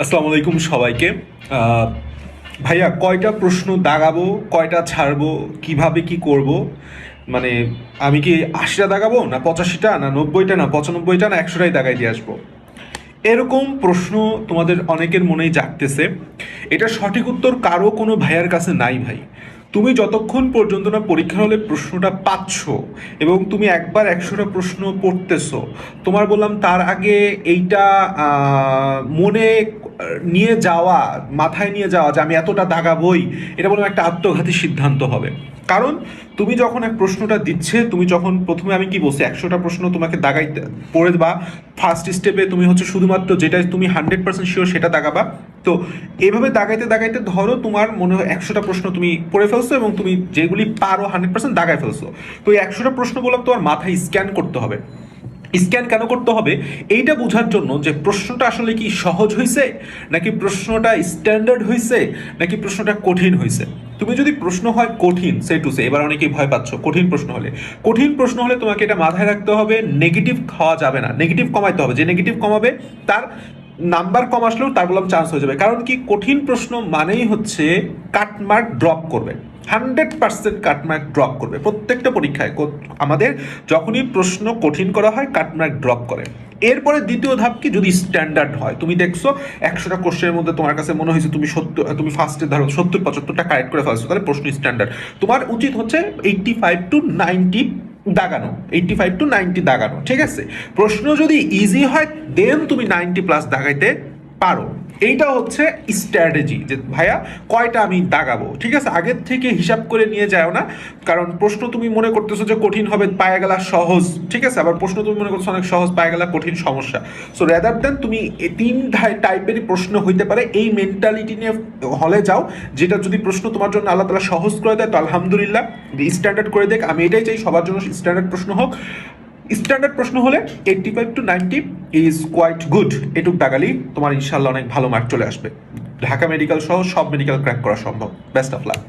আসসালামু আলাইকুম সবাইকে। ভাইয়া, কয়টা প্রশ্ন দাগাবো, কয়টা ছাড়বো, কীভাবে কি করব? মানে আমি কি আশিটা দাগাবো, না পঁচাশিটা, না নব্বইটা, না পঁচানব্বইটা, না একশোটাই দাগাই দিয়ে আসব? এরকম প্রশ্ন তোমাদের অনেকের মনেই জাগতেছে। এটা সঠিক উত্তর কারও কোনো ভাইয়ার কাছে নাই ভাই। তুমি যতক্ষণ পর্যন্ত না পরীক্ষার হলে প্রশ্নটা পাচ্ছ এবং তুমি একবার একশোটা প্রশ্ন পড়তেছো, তোমার বললাম তার আগে এইটা মনে নিয়ে যাওয়া, মাথায় নিয়ে যাওয়া যে আমি এতটা দাগাবই, এটা বললাম একটা আত্মঘাতী সিদ্ধান্ত হবে। কারণ তুমি যখন এক প্রশ্নটা দিচ্ছে, তুমি যখন প্রথমে আমি কি বলছি, একশোটা প্রশ্ন তোমাকে দাগাইতে, পড়ে বা ফার্স্ট স্টেপে তুমি হচ্ছে শুধুমাত্র যেটা তুমি হান্ড্রেড পার্সেন্ট শিওর সেটা দাগাবা। তো এইভাবে দাগাইতে দাগাইতে ধরো তোমার মনে হয় একশোটা প্রশ্ন তুমি পড়ে ফেলছো এবং তুমি যেগুলি পারো হান্ড্রেড পার্সেন্ট দাগাই ফেলছো। তো এই একশোটা প্রশ্ন বললাম তোমার মাথায় স্ক্যান করতে হবে। স্ক্যান কেন করতে হবে, এইটা বোঝার জন্য যে প্রশ্নটা আসলে কি সহজ হয়েছে নাকি প্রশ্নটা স্ট্যান্ডার্ড হয়েছে নাকি প্রশ্নটা কঠিন হয়েছে তুমি যদি প্রশ্ন হয় কঠিন সে টু সে এবার অনেকেই ভয় পাচ্ছ, কঠিন প্রশ্ন হলে। কঠিন প্রশ্ন হলে তোমাকে এটা মাথায় রাখতে হবে নেগেটিভ খাওয়া যাবে না নেগেটিভ কমাইতে হবে। যে নেগেটিভ কমাবে, তার নাম্বার কম আসলেও তার বললাম চান্স হয়ে যাবে। কারণ কি কঠিন প্রশ্ন মানেই হচ্ছে কাটমার্ক ড্রপ করবে। Hundred percent cut mark drop করবে। প্রত্যেকটা পরীক্ষায় আমাদের যখনই প্রশ্ন কঠিন করা হয়, কাটমার্ক ড্রপ করে। এরপরে দ্বিতীয় ধাপ কি? যদি স্ট্যান্ডার্ড হয়। তুমি দেখছ, একশোটা কোশ্চেনের মধ্যে তোমার কাছে মনে হয়েছে তুমি সত্তর তুমি ফার্স্টে ধরো, সত্তর, পঁচাত্তরটা কারেক্ট করে ফেলছো, তাহলে প্রশ্ন স্ট্যান্ডার্ড। তোমার উচিত হচ্ছে এইটটি ফাইভ টু নাইনটি দাগানো এইটটি ফাইভ টু নাইনটি দাগানো, ঠিক আছে? প্রশ্ন যদি ইজি হয় দেন তুমি নাইনটি প্লাস দাগাইতে পারো। এইটা হচ্ছে স্ট্র্যাটেজি যে, ভাইয়া, কয়টা আমি দাগাবো? ঠিক আছে? আগের থেকে হিসাব করে নিয়ে যাও না। কারণ প্রশ্ন তুমি মনে করতেছো যে, কঠিন হবে, পায়ে গেলা সহজ। ঠিক আছে? আবার প্রশ্ন তুমি মনে করছ অনেক সহজ, পায়ে গেলা কঠিন সমস্যা। সো রেদার দেন তুমি তিন টাইপেরই প্রশ্ন হইতে পারে, এই মেন্টালিটি নিয়ে হলে যাও, যেটা যদি প্রশ্ন তোমার জন্য আল্লাহ তালা সহজ করে দেয়, তো আলহামদুলিল্লাহ স্ট্যান্ডার্ড করে দেখ। আমি এটাই চাই সবার জন্য স্ট্যান্ডার্ড প্রশ্ন হোক। স্ট্যান্ডার্ড প্রশ্ন হলে eighty five to ninety is quite good এটুক টাকালি তোমার ইনশাল্লাহ অনেক ভালো মার্ক চলে আসবে। ঢাকা মেডিকেল সহ সব মেডিকেল ক্র্যাক করা সম্ভব। Best of luck